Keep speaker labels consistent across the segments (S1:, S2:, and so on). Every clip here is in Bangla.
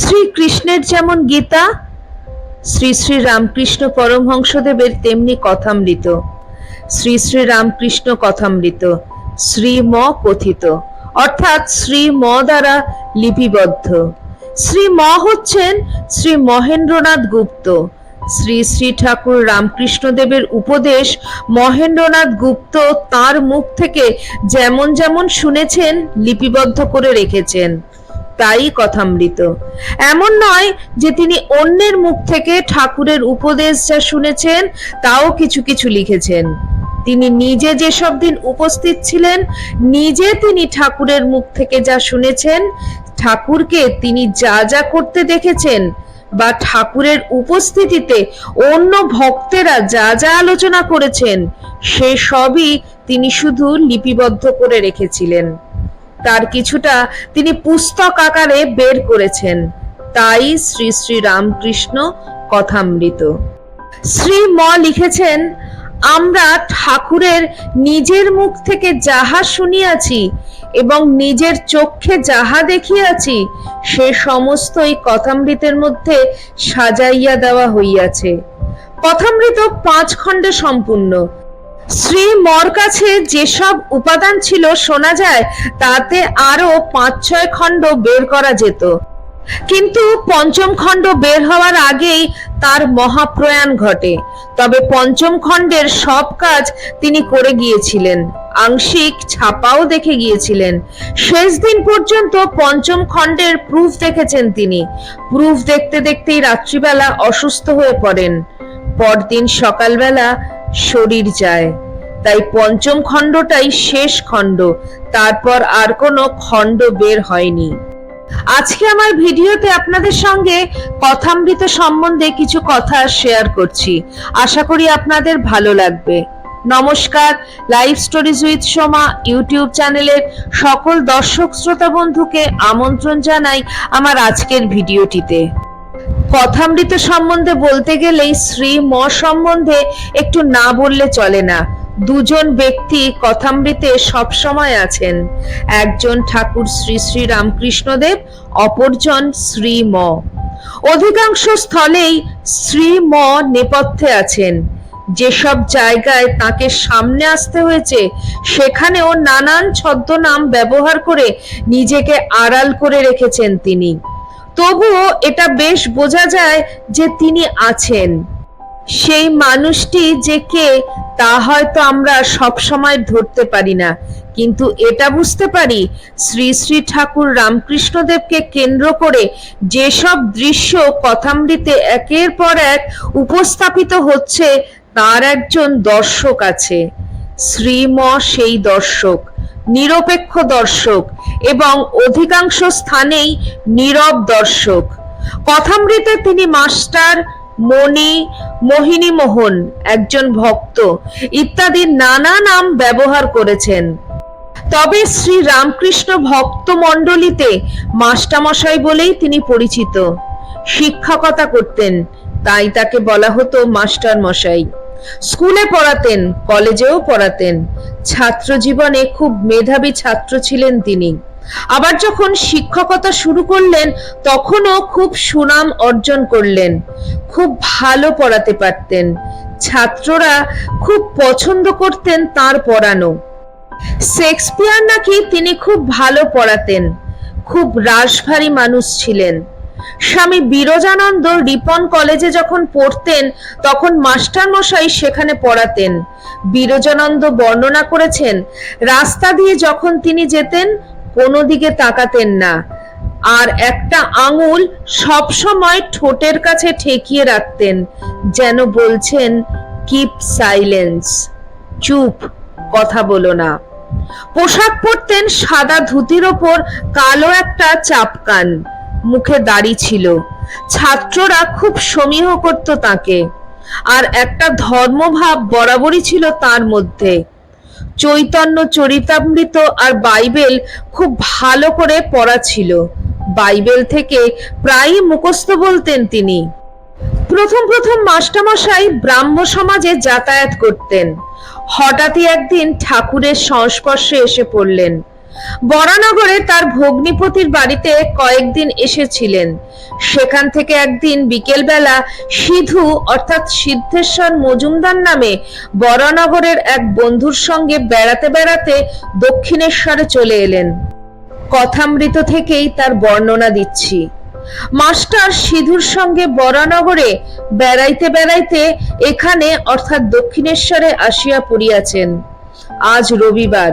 S1: শ্রীকৃষ্ণের যেমন গীতা, শ্রী শ্রী রামকৃষ্ণ পরমহংসদেবের তেমনি কথামৃত। শ্রী শ্রী রামকৃষ্ণ কথামৃত শ্রীম কথিত, অর্থাৎ শ্রী ম দ্বারা লিপিবদ্ধ। শ্রী ম হচ্ছেন শ্রী মহেন্দ্রনাথ গুপ্ত। শ্রী শ্রী ঠাকুর রামকৃষ্ণদেবের উপদেশ মহেন্দ্রনাথ গুপ্ত তার মুখ থেকে যেমন যেমন শুনেছেন, লিপিবদ্ধ করে রেখেছেন। তাই কথামৃত। এমন নয় যে তিনি অন্যের মুখ থেকে ঠাকুরের উপদেশ যা শুনেছেন, তাও কিছু কিছু লিখেছেন। তিনি নিজে যেসব দিন উপস্থিত ছিলেন, নিজে তিনি ঠাকুরের মুখ থেকে যা শুনেছেন, ঠাকুরকে তিনি যা যা করতে দেখেছেন বা ঠাকুরের উপস্থিতিতে অন্য ভক্তেরা যা যা আলোচনা করেছেন, সে সবই তিনি শুধু লিপিবদ্ধ করে রেখেছিলেন। তার কিছুটা তিনি পুস্তক আকারে বের করেছেন। তাই শ্রী শ্রী রামকৃষ্ণ কথামৃত। শ্রী ম লিখেছেন, আমরা ঠাকুরের নিজের মুখ থেকে যাহা শুনিয়াছি এবং নিজের চক্ষে যাহা দেখিয়াছি, সে সমস্তই কথামৃতের মধ্যে সাজাইয়া দেওয়া হইয়াছে। কথামৃত পাঁচ খণ্ডে সম্পূর্ণ। শ্রী মর কাছে যেসব উপাদান ছিল শোনা যায়, তাতে আরও পাঁচ, ছয় খণ্ড বের করা যেত। কিন্তু পঞ্চম খণ্ড বের হওয়ার আগেই তার মহাপ্রয়াণ ঘটে। তবে পঞ্চম খণ্ডের সব কাজ তিনি করে গিয়েছিলেন। আংশিক ছাপাও দেখে গিয়েছিলেন। শেষ দিন পর্যন্ত পঞ্চম খণ্ডের প্রুফ দেখেছেন তিনি। প্রুফ দেখতে দেখতেই রাত্রিবেলা অসুস্থ হয়ে পড়েন। পরদিন সকালবেলা শরীর যায়। তাই পঞ্চম খণ্ডটাই শেষ খণ্ড, তারপর আর কোনো খণ্ড বের হয়নি। আজকে আমার ভিডিওতে আপনাদের সঙ্গে কথামৃত সম্বন্ধে কিছু কথা শেয়ার করছি। আশা করি আপনাদের ভালো লাগবে। নমস্কার live stories with Soma YouTube চ্যানেলের সকল দর্শক শ্রোতা বন্ধুকে আমন্ত্রণ জানাই আমার আজকের ভিডিওটিতে। কথামৃত সম্বন্ধে বলতে গেলেই শ্রী ম সম্বন্ধে একটু না বললে চলে না। দুজন ব্যক্তি কথামৃতে সবসময় আছেন। একজন ঠাকুর শ্রী শ্রী রামকৃষ্ণদেব, অপরজন শ্রী ম। অধিকাংশ স্থলেই শ্রী ম নেপথ্যে আছেন। যেসব জায়গায় তাকে সামনে আসতে হয়েছে, সেখানেও নানান ছদ্মনাম ব্যবহার করে নিজেকে আড়াল করে রেখেছেন তিনি। তবুও এটা বেশ বোঝা যায় যে তিনি আছেন। সেই মানুষটি যে কে, তা হয়তো আমরা সব সময় ধরতে পারি না। কিন্তু এটা বুঝতে পারি, শ্রী শ্রী ঠাকুর রামকৃষ্ণদেবকে কেন্দ্র করে যেসব দৃশ্য কথামৃতে একের পর এক উপস্থাপিত হচ্ছে, তার একজন দর্শক আছে। শ্রীম সেই দর্শক, নিরপেক্ষ দর্শক এবং অধিকাংশ স্থানেই নীরব দর্শক। কথামৃতে তিনি মাস্টার মণি মোহিনী মোহন একজন ভক্ত ইত্যাদি নানা নাম ব্যবহার করেছেন। তবে শ্রী রামকৃষ্ণ ভক্ত মণ্ডলীতে মাস্টামশাই বলেই তিনি পরিচিত। শিক্ষকতা করতেন, তাই তাকে বলা হতো মাস্টার মশাই স্কুলে পড়াতেন, কলেজেও পড়াতেন। ছাত্র জীবনে খুব মেধাবী ছাত্র ছিলেন তিনি। আবার যখন শিক্ষকতা শুরু করলেন, তখনও খুব সুনাম অর্জন করলেন। খুব ভালো পড়াতে পারতেন। ছাত্ররা খুব পছন্দ করতেন তার পড়ানো। শেক্সপিয়ার নাকি তিনি খুব ভালো পড়াতেন। খুব রাশভারী মানুষ ছিলেন। স্বামী বিরজানন্দ রিপন কলেজে যখন পড়তেন, তখন মাস্টার মশাই সেখানে পড়াতেন। বিরজানন্দ বর্ণনা করেছেন, রাস্তা দিয়ে যখন তিনি যেতেন, কোনো দিকে তাকাতেন না। আর একটা আঙুল সব সময় ঠোঁটের কাছে ঠেকিয়ে রাখতেন, যেন বলছেন, কিপ সাইলেন্স, চুপ, কথা বলো না। পোশাক পরতেন সাদা ধুতির ওপর কালো একটা চাপকান। মুখে দাড়ি ছিল। ছাত্ররা খুব সমীহ করত তাকে। আর একটা ধর্মভাব বরাবরই ছিল তার মধ্যে। চৈতন্য চরিতামৃত আর বাইবেল খুব ভালো করে পড়া ছিল। বাইবেল থেকে প্রায়ই মুখস্থ বলতেন তিনি। প্রথম প্রথম মাস্টারমশাই ব্রাহ্ম সমাজে যাতায়াত করতেন। হঠাৎই একদিন ঠাকুরের সংস্পর্শে এসে পড়লেন। বরানগরে তার ভগ্নিপতির বাড়িতে কয়েকদিন এসেছিলেন। সেখান থেকে একদিন বিকেলবেলা সিধু, অর্থাৎ সিদ্ধেশ্বর মজুমদার নামে বরানগরের এক বন্ধুর সঙ্গে বেড়াতে বেড়াতে দক্ষিণেশ্বরে চলে এলেন। কথামৃত থেকেই তার বর্ণনা দিচ্ছি। মাস্টার সিধুর সঙ্গে বরানগরে বেড়াইতে বেড়াইতে এখানে, অর্থাৎ দক্ষিণেশ্বরে আসিয়া পড়িয়াছেন। আজ রবিবার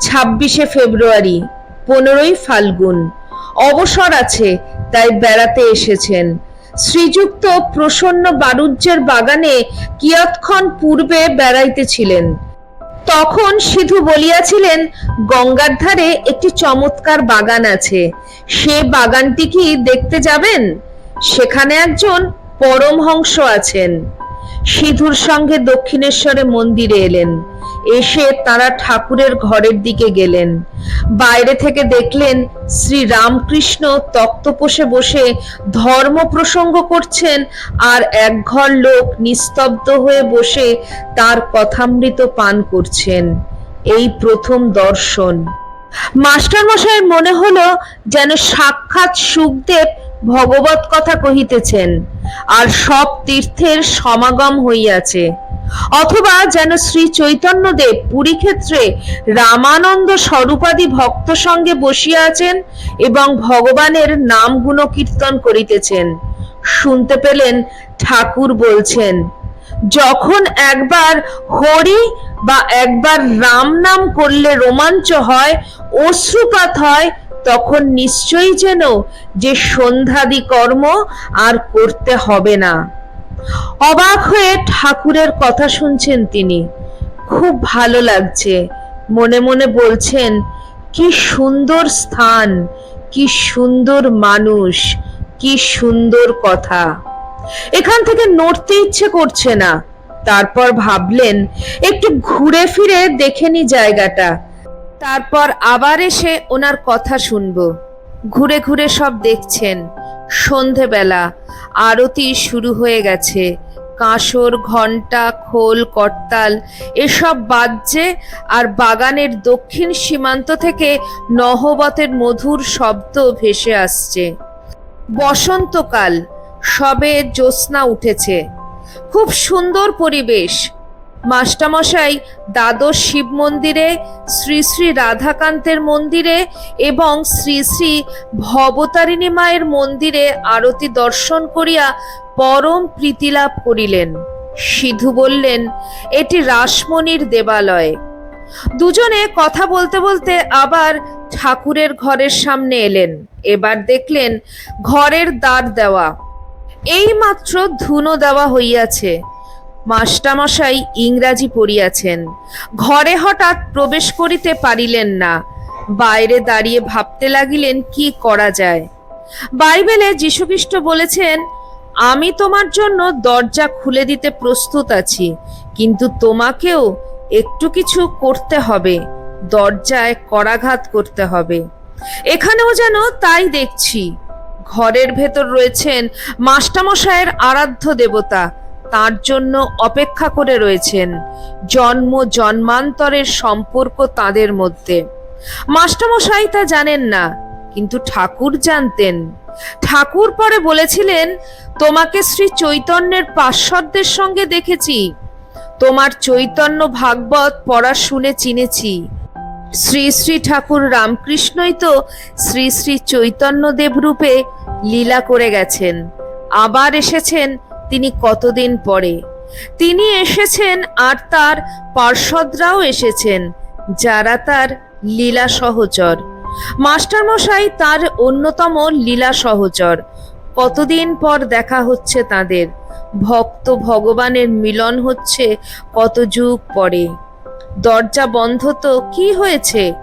S1: ছাব্বিশে ফেব্রুয়ারি, পনেরোই ফাল্গুন। অবসর আছে, তাই বেড়াতে এসেছেন। শ্রীযুক্ত প্রসন্ন বাণিজ্যের বাগানে কিয়ৎক্ষণ পূর্বে বেড়াইতেছিলেন। তখন সিধু বলিয়াছিলেন, গঙ্গার ধারে একটি চমৎকার বাগান আছে। সে বাগানটি কি দেখতে যাবেন? সেখানে একজন পরমহংস আছেন। সিধুর সঙ্গে দক্ষিণেশ্বরে মন্দিরে এলেন। এসে তারা ঠাকুরের ঘরের দিকে গেলেন। বাইরে থেকে দেখলেন শ্রী রামকৃষ্ণ তক্তপোষে বসে ধর্ম প্রসঙ্গ করছেন আর এক ঘর লোক নিস্তব্ধ হয়ে বসে তার কথামৃত পান করছেন। এই প্রথম দর্শন। মাস্টার মশাইয়ের মনে হলো যেন সাক্ষাৎ সুখদেব ভগবত কথা কহিতেছেন, আর সব তীর্থের সমাগম হইয়াছে। অথবা যেন শ্রী চৈতন্যদেব পুরী ক্ষেত্রে রামানন্দ স্বরূপাদি ভক্ত সঙ্গে বসিয়া আছেন এবং ভগবানের নাম গুণ কীর্তন করিতেছেন। শুনতে পেলেন ঠাকুর বলছেন, যখন একবার হরি বা একবার রাম নাম করলে রোমাঞ্চ হয়, অশ্রুপাত হয়, তখন নিশ্চয়ই যেন যে সন্ধ্যাদি কর্ম আর করতে হবে না। অবাক হয়ে ঠাকুরের কথা শুনছেন তিনি। খুব ভালো লাগছে। মনে মনে বলছেন, কি সুন্দর স্থান, কি সুন্দর মানুষ, কি সুন্দর কথা। এখান থেকে নড়তে ইচ্ছে করছে না। তারপর ভাবলেন, একটু ঘুরে ফিরে দেখে নি জায়গাটা। তারপর আবার এসে ওনার কথা শুনব। ঘুরে ঘুরে সব দেখছেন। সন্ধেবেলা আরতি শুরু হয়ে গেছে। কাঁসর, ঘণ্টা, খোল, করতাল, এসব বাজছে আর বাগানের দক্ষিণ সীমান্ত থেকে নহবতের মধুর শব্দ ভেসে আসছে। বসন্তকাল, সবে জ্যোৎস্না উঠেছে। খুব সুন্দর পরিবেশ। মাস্টামশাই দ্বাদশ শিব মন্দিরে, শ্রী শ্রী রাধাকান্তের মন্দিরে এবং শ্রী শ্রী ভবতারিণী মায়ের মন্দিরে আরতি দর্শন করিয়া পরম প্রীতিলাভ করিলেন। সিধু বললেন, এটি রাসমণির দেবালয়। দুজনে কথা বলতে বলতে আবার ঠাকুরের ঘরের সামনে এলেন। এবার দেখলেন, ঘরের দ্বার দেওয়া। এই মাত্র ধুনো দেওয়া হইয়াছে। মাস্টামশাই ইংরাজি পড়িয়াছেন। ঘরে হঠাৎ প্রবেশ করিতে পারিলেন না। বাইরে দাঁড়িয়ে ভাবতে লাগিলেন, কি করা যায়? বাইবেলে যীশুখ্রিস্ট বলেছেন, আমি তোমার জন্য দরজা খুলে দিতে প্রস্তুত আছি, কিন্তু তোমাকেও একটু কিছু করতে হবে, দরজায় করাঘাত করতে হবে। এখানেও যেন তাই দেখছি। ঘরের ভেতর রয়েছেন মাস্টামশায়ের আরাধ্য দেবতা তার জন্য অপেক্ষা করে রয়েছেন জন্ম জন্মান্তরের সম্পর্ক তাদের মধ্যে। মাস্টারমশাই তা জানেন না, কিন্তু ঠাকুর জানতেন। ঠাকুর পরে বলেছিলেন, তোমাকে শ্রী চৈতন্যের পার্শ্বদের সঙ্গে দেখেছি। তোমার চৈতন্য ভাগবত পড়া শুনে চিনেছি। শ্রী শ্রী ঠাকুর রামকৃষ্ণই তো শ্রী শ্রী চৈতন্যদেব রূপে লীলা করে গেছেন। আবার এসেছেন তিনি কতদিন পরে। তিনি এসেছেন আর তার পার্ষদরাও এসেছেন, যারা তার লীলা সহচর। মাস্টারমশাই তার অন্যতম লীলা সহচর। কতদিন পর দেখা হচ্ছে তাদের। ভক্ত ভগবানের মিলন হচ্ছে কত যুগ পরে। দরজা বন্ধ তো, কি হয়েছে?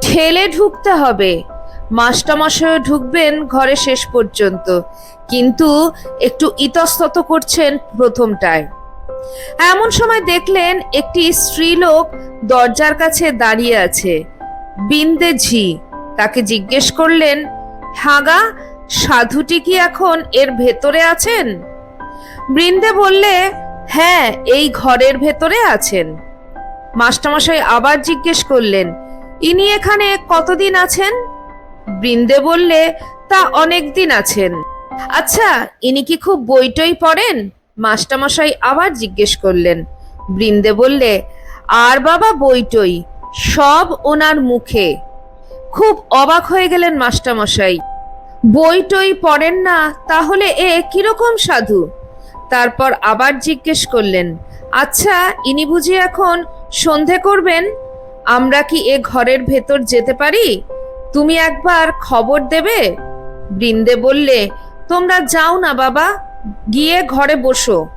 S1: ঠেলে ঢুকতে হবে। মাস্টারমশাইও ঢুকবেন ঘরে শেষ পর্যন্ত। কিন্তু একটু ইতস্তত করছেন প্রথমটায়। এমন সময় দেখলেন একটি স্ত্রীলোক দরজার কাছে দাঁড়িয়ে আছে। বিন্দে ঝি। তাকে জিজ্ঞেস করলেন, হাগা, সাধুটি কি এখন এর ভেতরে আছেন? বৃন্দে বললে হ্যাঁ এই ঘরের ভেতরে আছেন। মাস্টারমশাই আবার জিজ্ঞেস করলেন, ইনি এখানে কতদিন আছেন? বৃন্দে বললে, তা অনেক দিন আছেন। আচ্ছা ইনি কি খুব বইটই পড়েন? মাস্টারমশাই আবার জিজ্ঞেস করলেন। বৃন্দে বললে, আর বাবা বইটই, সব ওনার মুখে। খুব অবাক হয়ে গেলেন মাস্টারমশাই। বই টই পড়েন না, তাহলে এ কীরকম সাধু? তারপর আবার জিজ্ঞেস করলেন আচ্ছা ইনি বুঝি এখন সন্ধে করবেন? আমরা কি এ ঘরের ভেতর যেতে পারি? তুমি একবার খবর দেবে? বৃন্দে বললে, তোমরা যাও না বাবা, গিয়ে ঘরে বসো।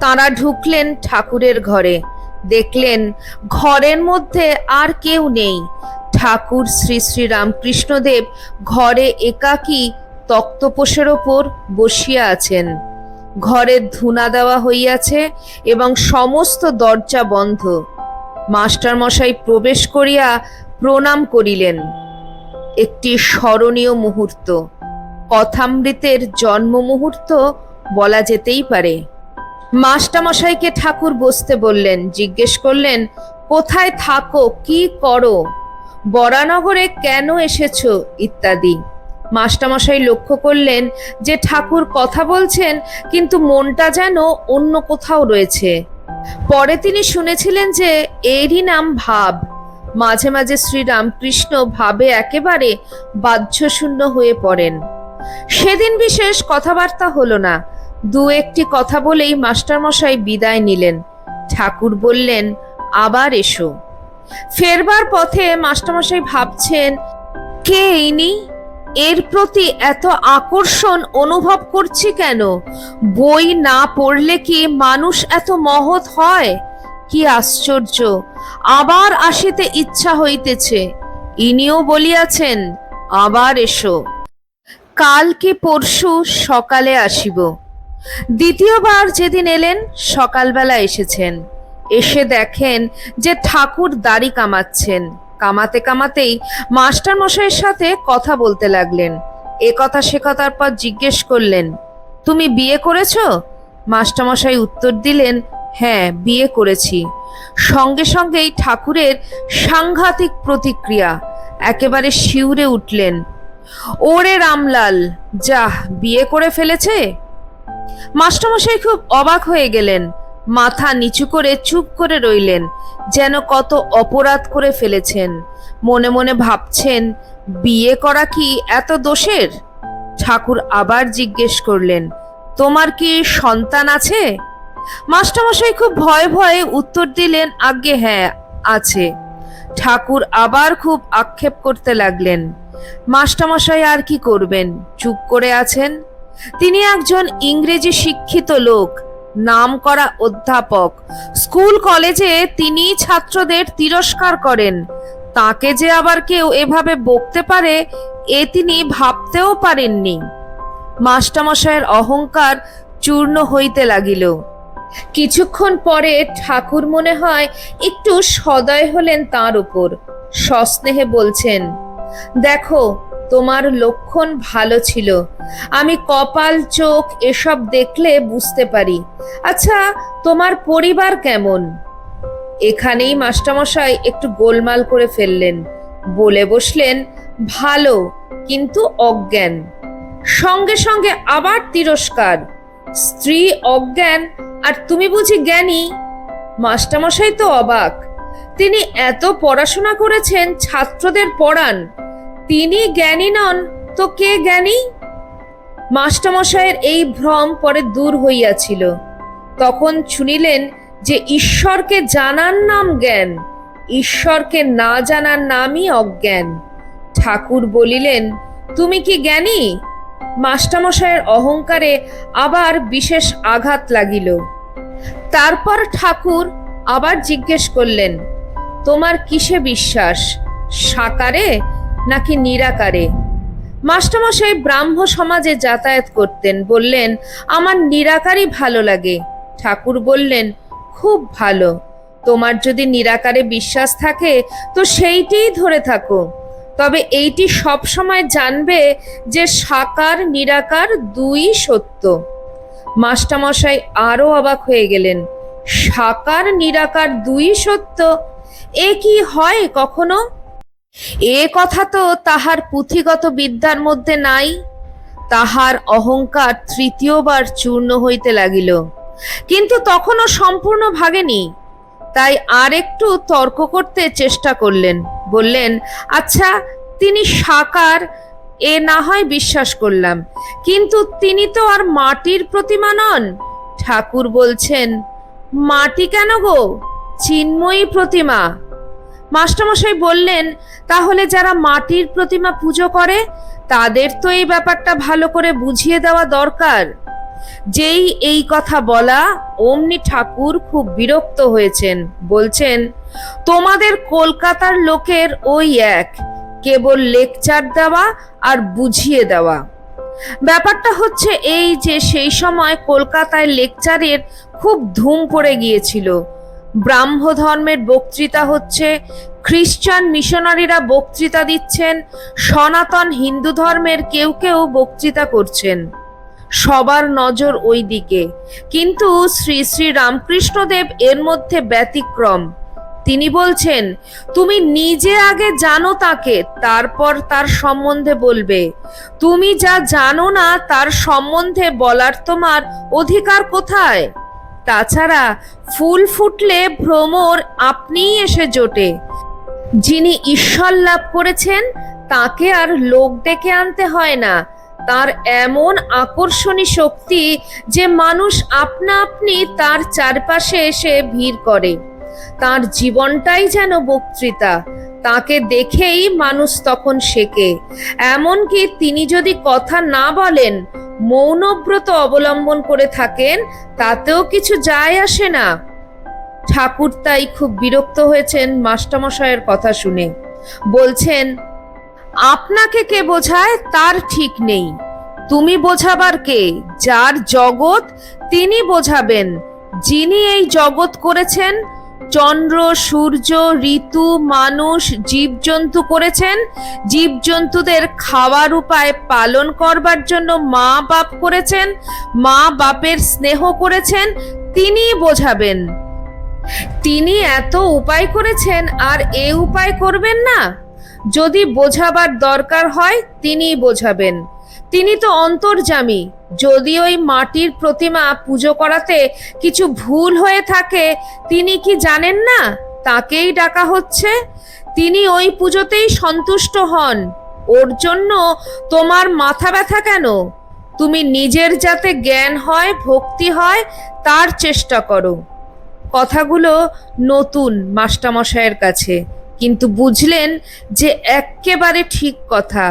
S1: তাঁরা ঢুকলেন ঠাকুরের ঘরে। দেখলেন ঘরের মধ্যে আর কেউ নেই। ঠাকুর শ্রী শ্রী রামকৃষ্ণদেব ঘরে একাকী তক্তপোষের ওপর বসিয়া আছেন। ঘরে ধুনা দেওয়া হইয়াছে এবং সমস্ত দরজা বন্ধ। মাস্টার মশাই প্রবেশ করিয়া প্রণাম করিলেন। একটি স্মরণীয় মুহূর্ত। কথামৃতের জন্ম মুহূর্ত বলা যেতেই পারে। মাস্টারমশাইকে ঠাকুর বসতে বললেন, জিজ্ঞেস করলেন, কোথায় থাকো? কি করো? বরানগরে কেন এসেছ? ইত্যাদি। মাস্টারমশাই লক্ষ্য করলেন যে ঠাকুর কথা বলছেন, কিন্তু মনটা যেন অন্য কোথাও রয়েছে। পরে তিনি শুনেছিলেন যে এরই নাম ভাব। মাঝে মাঝে শ্রী রামকৃষ্ণ ভাবে একেবারে বাহ্যশূন্য হয়ে পড়েন। সেদিন বিশেষ কথাবার্তা হলো না। দু একটি কথা বলেই মাস্টারমশাই বিদায় নিলেন। ঠাকুর বললেন, আবার এসো। ফেরবার পথে মাস্টারমশাই ভাবছেন, কে ইনি এর প্রতি এত আকর্ষণ অনুভব করছি কেন? বই না পড়লে কি মানুষ এত মহৎ হয়? কি আশ্চর্য! আবার আসিতে ইচ্ছা হইতেছে। ইনিও বলিয়াছেন, আবার এসো। কাল কি পরশু সকালে আসিব। দ্বিতীয়বার যেদিন এলেন, সকালবেলা এসেছেন। এসে দেখেন যে ঠাকুর দাড়ি কামাচ্ছেন। কামাতে কামাতেই মাস্টার মশাইয়ের সাথে কথা বলতে লাগলেন। এ কথা সে কথার পর জিজ্ঞেস করলেন, তুমি বিয়ে করেছ? মাস্টারমশাই উত্তর দিলেন হ্যাঁ বিয়ে করেছি। সঙ্গে সঙ্গেই ঠাকুরের সাংঘাতিক প্রতিক্রিয়া। একেবারে শিউরে উঠলেন। ওরে রামলাল, যাহ, বিয়ে করে ফেলেছে? মাস্টারমশাই খুব অবাক হয়ে গেলেন। মাথা নিচু করে চুপ করে রইলেন, যেন কত অপরাধ করে ফেলেছেন। মনে মনে ভাবছেন, বিয়ে করা কি এত দোষের? ঠাকুর আবার জিজ্ঞেস করলেন, তোমার কি সন্তান আছে? মাস্টারমশাই খুব ভয়ে ভয়ে উত্তর দিলেন, আজ্ঞে হ্যাঁ আছে। ঠাকুর আবার খুব আক্ষেপ করতে লাগলেন। মাস্টারমশাই, আর কি করবেন? চুপ করে আছেন? তিনি একজন ইংরেজি শিক্ষিত লোক, নাম করা অধ্যাপক। স্কুল, কলেজে তিনি ছাত্রদের তিরস্কার করেন। তাকে যে আবার কেউ এভাবে বকতে পারে, এ তিনি ভাবতেও পারেননি। মাস্টারমশাইয়ের অহংকার চূর্ণ হইতে লাগিল। কিছুক্ষণ পরে ঠাকুর মনে হয় একটু সদয় হলেন তার উপর। সস্নেহে বলছেন, দেখো, তোমার লক্ষণ ভালো ছিল। আমি কপাল, চোখ এসব দেখলে বুঝতে পারি। আচ্ছা তোমার পরিবার কেমন? এখানেই মাস্টারমশাই একটু গোলমাল করে ফেললেন। বলে বসলেন, ভালো, কিন্তু অজ্ঞান। সঙ্গে সঙ্গে আবার তিরস্কার। স্ত্রী অজ্ঞান, আর তুমি বুঝি জ্ঞানী? মাস্টারমশাই তো অবাক। তিনি এত পড়াশোনা করেছেন ছাত্রদের পড়ান। তিনি জ্ঞানী নন, তো কে জ্ঞানী? মাস্টারমশাইয়ের এই ভ্রম পরে দূর হইয়াছিল। তখন শুনিলেন যে ঈশ্বরকে জানার নাম জ্ঞান, ঈশ্বরকে না জানার নামই অজ্ঞান। ঠাকুর বলিলেন, তুমি কি জ্ঞানী? মাস্টারমশাইয়ের অহংকারে আবার বিশেষ আঘাত লাগিল। তারপর ঠাকুর আবার জিজ্ঞেস করলেন, তোমার কিসে বিশ্বাস, সাকারে নাকি নিরাকারে? মাস্টারমশাই ব্রাহ্ম সমাজে যাতায়াত করতেন, বললেন, আমার নিরাকারই ভালো লাগে। ঠাকুর বললেন, খুব ভালো। তোমার যদি নিরাকারে বিশ্বাস থাকে, তো সেইটিই ধরে থাকো। তবে এইটি সব সময় জানবে যে সাকার, নিরাকার দুই সত্য। মাস্টারমশাই আরও অবাক হয়ে গেলেন। সাকার, নিরাকার দুই সত্য? এ কি হয় কখনো? এ কথা তো তাহার পুঁথিগত বিদ্যার মধ্যে নাই। তাহার অহংকার তৃতীয়বার চূর্ণ হইতে লাগিল। কিন্তু তখনও সম্পূর্ণ ভাগেনি। তাই আর একটু তর্ক করতে চেষ্টা করলেন। বললেন আচ্ছা তিনি সাকার, এ না হয় বিশ্বাস করলাম। কিন্তু তিনি তো আর মাটির প্রতিমা নন। ঠাকুর বলছেন, মাটি কেন গো? চিন্ময়ী প্রতিমা। মাস্টারমশাই বললেন, তাহলে যারা মাটির প্রতিমা পুজো করে, তাদের তো এই ব্যাপারটা ভালো করে বুঝিয়ে দেওয়া দরকার। যেই এই কথা বলা, অমনি ঠাকুর খুব বিরক্ত হয়েছেন। বলছেন, তোমাদের কলকাতার লোকের ওই এক, কেবল লেকচার দেওয়া আর বুঝিয়ে দেওয়া। ব্যাপারটা হচ্ছে এই যে সেই সময় কলকাতায় লেকচারের খুব ধুম পড়ে গিয়েছিল। ব্রাহ্ম ধর্মের বক্তৃতা হচ্ছে খ্রিস্টান মিশনারিরা বক্তৃতা দিচ্ছেন, সনাতন হিন্দু ধর্মের কেউ কেউ বক্তৃতা করছেন। সবার নজর ওই দিকে কিন্তু শ্রী শ্রী রামকৃষ্ণদেব এর মধ্যে ব্যতিক্রম। তিনি বলছেন, তুমি নিজে আগে জানো তাকে, তারপর তার সম্বন্ধে বলবে। তুমি যা জানো না, তার সম্বন্ধে বলার তোমার অধিকার কোথায়? তাছাড়া, ফুল ফুটলে ভ্রমর আপনিই এসে জোটে। যিনি ঈশ্বর লাভ করেছেন, তাকে আর লোক ডেকে আনতে হয় না। তার এমন আকর্ষণী শক্তি যে মানুষ আপনা আপনি তার চারপাশে এসে ভিড় করে। তার জীবনটাই যেন বক্তৃতা, তাকে দেখেই মানুষ তখন শেখে। এমনকি তিনি যদি কথা না বলেন, মৌনব্রত অবলম্বন করে থাকেন, তাতেও কিছু যায় আসে না। ঠাকুর তাই খুব বিরক্ত হয়েছেন মাস্টারমশাইয়ের কথা শুনে। বলছেন আপনাকে কে বোঝায় তার ঠিক নেই। তুমি বোঝাবার কে? যার জগৎ তিনি বোঝাবেন। যিনি এই জগৎ করেছেন, চন্দ্র, সূর্য, ঋতু, মানুষ, জীবজন্তু করেছেন, জীবজন্তুদের খাওয়ার উপায় পালন করবার জন্য মা বাপ করেছেন, মা বাপের স্নেহ করেছেন তিনিই বোঝাবেন। তিনি এত উপায় করেছেন, আর এ উপায় করবেন না? যদি বোঝাবার দরকার হয়, তিনিই বোঝাবেন। তিনি তো অন্তর্জামী যদি ওই মাটির প্রতিমা পুজো করাতে কিছু ভুল হয়ে থাকে, তিনি কি জানেন না? তাকেই ডাকা হচ্ছে। তিনি ওই পুজোতেই সন্তুষ্ট হন। ওর জন্য তোমার মাথা ব্যথা কেন? তুমি নিজের যাতে জ্ঞান হয়, ভক্তি হয়, তার চেষ্টা করো। কথাগুলো নতুন মাস্টারমশাইয়ের কাছে। কিন্তু বুঝলেন যে এক্কেবারে ঠিক কথা,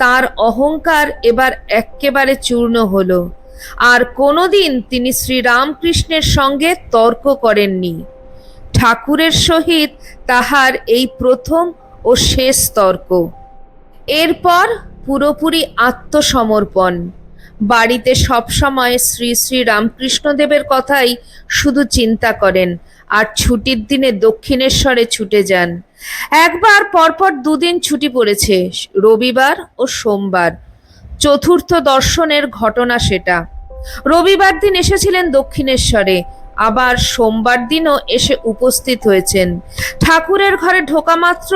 S1: তার অহংকার এবার এক্কেবারে চূর্ণ হলো। আর কোনোদিন তিনি শ্রীরামকৃষ্ণের সঙ্গে তর্ক করেননি। ঠাকুরের সহিত তাহার এই প্রথম ও শেষ তর্ক। এরপর পুরোপুরি আত্মসমর্পণ। বাড়িতে সবসময় শ্রী শ্রী রামকৃষ্ণদেবের কথাই শুধু চিন্তা করেন, আর ছুটির দিনে দক্ষিণেশ্বরে ছুটে যান। একবার পরপর দুদিন ছুটি পড়েছে, রবিবার ও সোমবার। চতুর্থ দর্শনের ঘটনা সেটা। রবিবার দিন এসেছিলেন দক্ষিণেশ্বরে, আবার সোমবার দিনও এসে উপস্থিত হয়েছেন। ঠাকুরের ঘরে ঢোকা মাত্র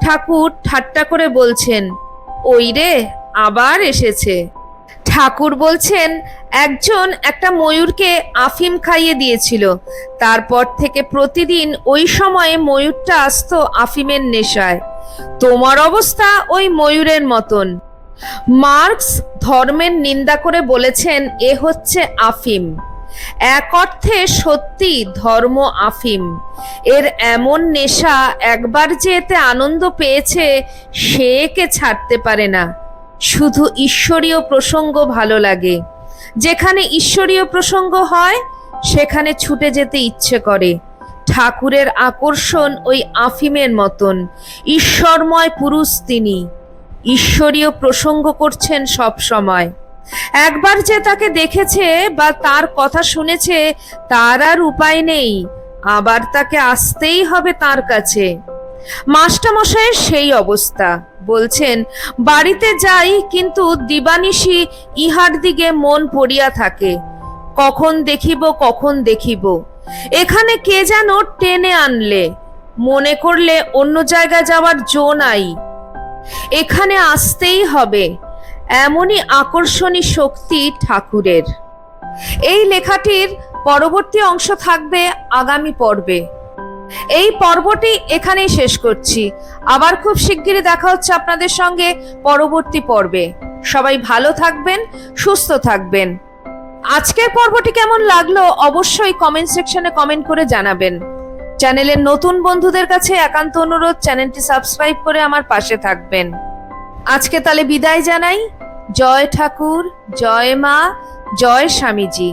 S1: ঠাকুর ঠাট্টা করে বলছেন, ওই রে, আবার এসেছে। ঠাকুর বলছেন, একজন একটা ময়ূরকে আফিম খাইয়ে দিয়েছিল। তারপর থেকে প্রতিদিন ওই সময়ে ময়ূরটা আসতো আফিমের নেশায়। তোমার অবস্থা ওই ময়ূরের মতন। মার্কস ধর্মের নিন্দা করে বলেছেন, এ হচ্ছে আফিম। এক অর্থে সত্যি ধর্ম আফিম। এর এমন নেশা একবার যে এতে আনন্দ পেয়েছে, সে একে ছাড়তে পারে না। শুধু ঈশ্বরীয় প্রসঙ্গ ভালো লাগে। যেখানে ঈশ্বরীয় প্রসঙ্গ হয়, সেখানে ছুটে যেতে ইচ্ছে করে। ঠাকুরের আকর্ষণ ওই আফিমের মতন। ঈশ্বরময় পুরুষ তিনি। ঈশ্বরীয় প্রসঙ্গ করছেন সব সময়। একবার যে তাকে দেখেছে বা তার কথা শুনেছে, তার আর উপায় নেই। আবার তাকে আসতেই হবে তার কাছে। মাস্টারমশাইয়ের সেই অবস্থা। বলছেন, বাড়িতে যাই, কিন্তু দিবানিশি ইহার দিকে মন পড়িয়া থাকে। কখন দেখিব কখন দেখিব। এখানে কে যেন টেনে আনলে। মনে করলে অন্য জায়গায় যাওয়ার জো নাই। এখানে আসতেই হবে। এমনই আকর্ষণী শক্তি ঠাকুরের। এই লেখাটির পরবর্তী অংশ থাকবে আগামী পর্বে। এই পর্বটি এখানেই শেষ করছি। আবার খুব শিগগিরই দেখা হচ্ছে আপনাদের সঙ্গে পরবর্তী পর্বে। সবাই ভালো থাকবেন, সুস্থ থাকবেন। আজকের পর্বটি কেমন লাগল অবশ্যই কমেন্ট সেকশনে কমেন্ট করে জানাবেন। চ্যানেলের নতুন বন্ধুদের কাছে একান্ত অনুরোধ, চ্যানেলটি সাবস্ক্রাইব করে আমার পাশে থাকবেন। আজকে তাহলে বিদায় জানাই। জয় ঠাকুর, জয় মা, জয় স্বামীজি।